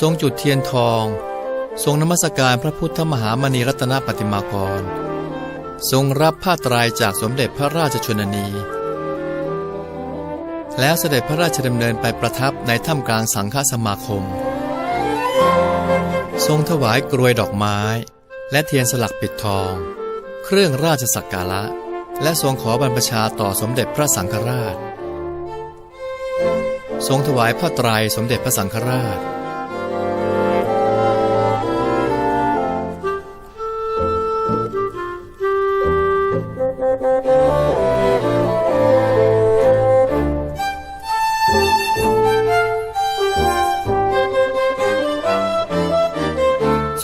ทรงจุดเทียนทอง ทรงนมัสการพระพุทธมหามณีรัตนปฏิมากร ทรงรับผ้าตรายจากสมเด็จพระราชชนนี แล้วเสด็จพระราชดำเนินไปประทับในถ้ำกลางสังฆสมาคม ทรงถวายกรวยดอกไม้ และเทียนสลักปิดทอง เครื่องราชสักการะ และทรงขอบรรพชาต่อสมเด็จพระสังฆราช ทรงถวายผ้าตรายสมเด็จพระสังฆราช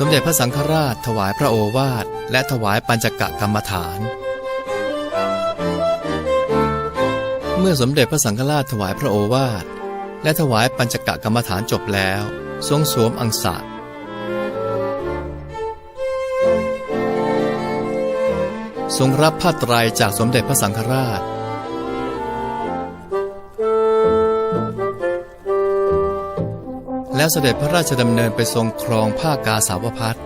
สมเด็จพระสังฆราชถวายพระโอวาท และถวายปัญจกะกรรมฐาน เมื่อสมเด็จพระสังฆราชถวายพระโอวาท และถวายปัญจกะกรรมฐานจบแล้ว ทรงสวมอังสะทรงรับผ้าไตรายจากสมเด็จพระสังฆราช แล้วเสด็จพระราชดำเนินไปทรงครองผ้ากาสาวพัดเ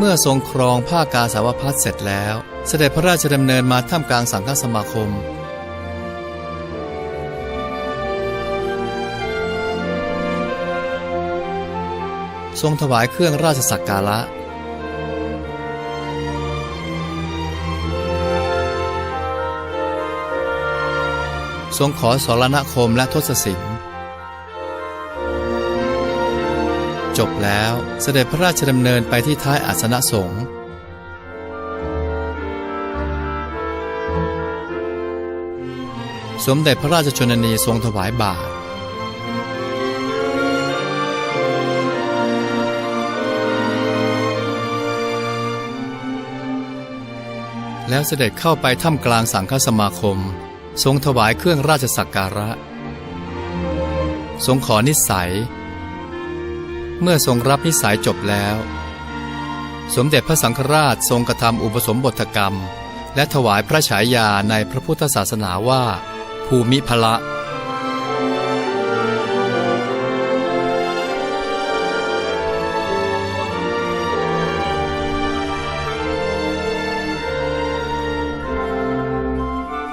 มื่อทรงครองผ้ากาสาวพัดเสร็จแล้ว เสด็จพระราชดำเนินมาท่ามกลางสังฆสมาคม ทรงถวายเครื่องราชสักการะ ทรงขอสรณคมและทศสิงห์จบแล้วเสด็จพระราชดำเนินไปที่ท้ายอาสนะสงฆ์สมเด็จพระราชชนนีทรงถวายบาตร แล้วเสด็จเข้าไปถ้ำกลางสังฆสมาคม ทรงถวายเครื่องราชสักการะ ทรงขอนิสัย เมื่อทรงรับนิสัยจบแล้ว สมเด็จพระสังฆราชทรงกระทำอุปสมบทกรรม และถวายพระฉายาในพระพุทธศาสนาว่า ภูมิพละ